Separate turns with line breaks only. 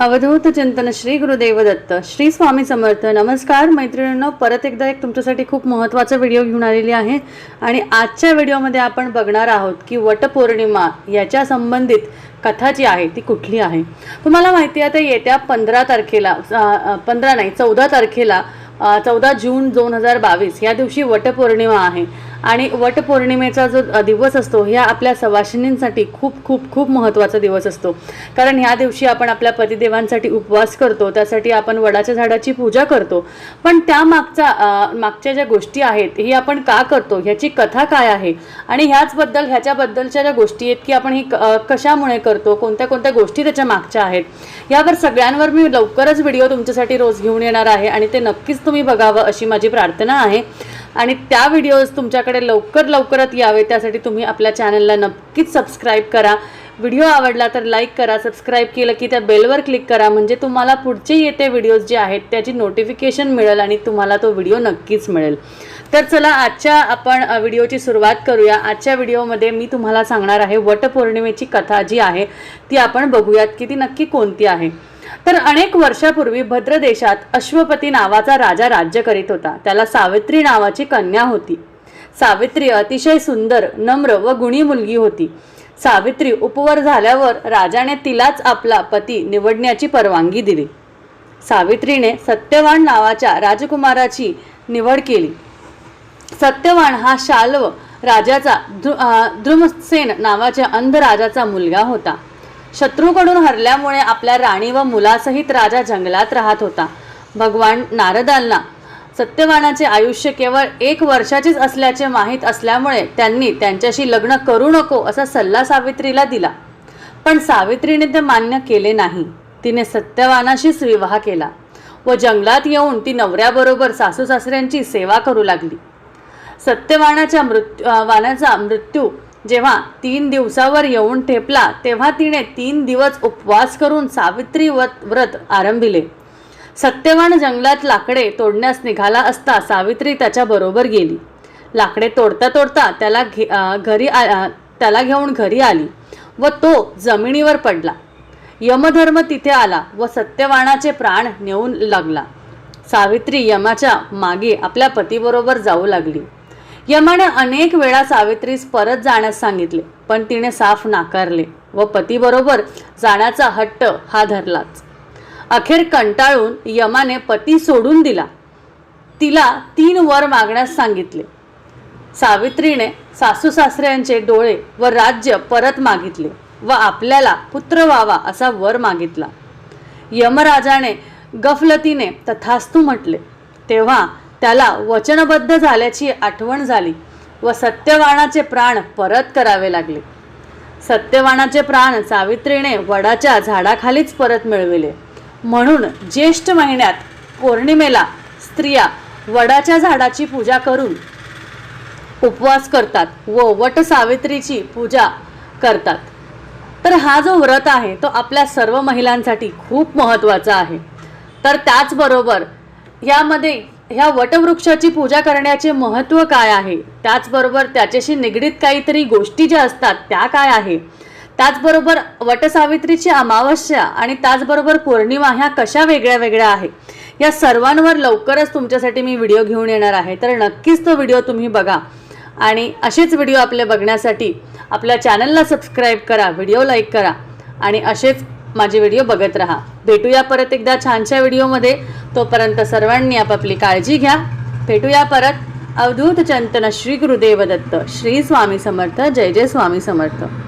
अवधूत चिंतन श्री गुरुदेव दत्त. श्री स्वामी समर्थ नमस्कार. मैत्रिणींनो परत एकदा एक तुमच्यासाठी खूप महत्त्वाचा व्हिडिओ घेऊन आलेली आहे. आणि आजच्या व्हिडिओमध्ये आपण बघणार आहोत की वटपौर्णिमा याच्या संबंधित कथा जी आहे ती कुठली आहे? तुम्हाला माहिती आहे आता येत्या पंधरा तारखेला पंधरा नाही चौदा तारखेला चौदा जून दोन हजार बावीस या दिवशी वटपौर्णिमा आहे. आणि वटपौर्णिमेचा जो दिवस असतो ह्या आपल्या सवाशिनींसाठी खूप खूप खूप महत्त्वाचा दिवस असतो. कारण ह्या दिवशी आपण आपल्या पतिदेवांसाठी उपवास करतो त्यासाठी आपण वडाच्या झाडाची पूजा करतो. पण त्या मागचा मागच्या ज्या गोष्टी आहेत ही आपण का करतो? ह्याची कथा काय आहे? आणि ह्याचबद्दल ह्याच्याबद्दलच्या ज्या गोष्टी आहेत की आपण ही क- कशामुळे करतो? कोणत्या कोणत्या गोष्टी त्याच्या मागच्या आहेत? यावर सगळ्यांवर मी लवकरच व्हिडिओ तुमच्यासाठी रोज घेऊन येणार आहे आणि ते नक्कीच तुम्ही बघावं अशी माझी प्रार्थना आहे. आणि त्या व्हिडिओज तुमच्याकडे लवकर लवकरात यावे त्यासाठी तुम्ही आपल्या चॅनलला नक्कीच सबस्क्राईब करा. व्हिडिओ आवडला तर लाईक करा सबस्क्राईब केलं की त्या बेलवर क्लिक करा. म्हणजे तुम्हाला पुढचे येते व्हिडिओज जे आहेत त्याची नोटिफिकेशन मिळेल आणि तुम्हाला तो व्हिडिओ नक्कीच मिळेल. तर चला आजच्या आपण व्हिडिओची सुरुवात करूया. आजच्या व्हिडिओमध्ये मी तुम्हाला सांगणार आहे वटपौर्णिमेची कथा जी आहे ती आपण बघूयात की ती नक्की कोणती आहे. तर अनेक वर्षापूर्वी भद्र देशात अश्वपती नावाचा राजा राज्य करीत होता. त्याला सावित्री नावाची कन्या होती. सावित्री अतिशय सुंदर नम्र व गुणी मुलगी होती. सावित्री उपवर झाल्यावर राजाने तिलाच आपला पती निवडण्याची परवानगी दिली. सावित्रीने सत्यवान नावाच्या राजकुमाराची निवड केली. सत्यवान हा शाल्व राजाचा द्रु द्रुमसेन नावाच्या अंध राजाचा मुलगा होता. शत्रूकडून हरल्यामुळे आपल्या राणी व मुलासहित राजा जंगलात राहत होता. भगवान नारदांना सत्यवानाचे आयुष्य केवळ एक वर्षाचीच असल्याचे माहीत असल्यामुळे त्यांनी त्यांच्याशी लग्न करू नको असा सल्ला सावित्रीला दिला. पण सावित्रीने ते मान्य केले नाही. तिने सत्यवानाशीच विवाह केला व जंगलात येऊन ती नवऱ्याबरोबर सासू सासऱ्यांची सेवा करू लागली. सत्यवानाच्या मृत्यू वानाचा मृत्यू जेव्हा तीन दिवसावर येऊन ठेपला तेव्हा तिने तीन दिवस उपवास करून सावित्री व्रत व्रत आरंभिले. सत्यवान जंगलात लाकडे तोडण्यास निघाला असता सावित्री त्याच्या बरोबर गेली. लाकडे तोडता तोडता त्याला घे घरी आ- त्याला घेऊन घरी आली व तो जमिनीवर पडला. यमधर्म तिथे आला व सत्यवानाचे प्राण नेऊन लागला. सावित्री यमाच्या मागे आपल्या पतीबरोबर जाऊ लागली. यमाने अनेक वेळा सावित्रीस परत जाण्यास सांगितले पण तिने साफ नाकारले व पतीबरोबर जाण्याचा हट्ट हा धरलाच. अखेर कंटाळून यमाने पती सोडून दिला. तिला तीन वर मागण्यास सांगितले. सावित्रीने सासू सासऱ्यांचे डोळे व राज्य परत मागितले व आपल्याला पुत्र व्हावा असा वर मागितला. यमराजाने गफलतीने तथास्तू म्हटले तेव्हा त्याला वचनबद्ध झाल्याची आठवण झाली व सत्यवाणाचे प्राण परत करावे लागले. सत्यवाणाचे प्राण सावित्रीने वडाच्या झाडाखालीच परत मिळविले. म्हणून ज्येष्ठ महिन्यात पौर्णिमेला स्त्रिया वडाच्या झाडाची पूजा करून उपवास करतात व वट सावित्रीची पूजा करतात. तर हा जो व्रत आहे तो आपल्या सर्व महिलांसाठी खूप महत्त्वाचा आहे. तर त्याचबरोबर यामध्ये ह्या वटवृक्षाची पूजा करण्याचे महत्त्व काय आहे? त्याचबरोबर त्याच्याशी निगडीत काहीतरी गोष्टी ज्या असतात त्या काय आहे? त्याचबरोबर वटसावित्रीची अमावस्या आणि त्याचबरोबर पौर्णिमा ह्या कशा वेगळ्या वेगळ्या आहे या सर्वांवर लवकरच तुमच्यासाठी मी व्हिडिओ घेऊन येणार आहे. तर नक्कीच तो व्हिडिओ तुम्ही बघा. आणि असेच व्हिडिओ आपले बघण्यासाठी आपल्या चॅनलला सबस्क्राईब करा व्हिडिओ लाईक करा आणि असेच माझे व्हिडिओ बघत राहा. भेटूया परत एकदा छानशा व्हिडिओमध्ये. तोपर्यंत सर्वांनी आपापली काळजी घ्या. भेटूया परत. अवधूत चंतन श्री गुरुदेव दत्त श्री स्वामी समर्थ. जय जय स्वामी समर्थ.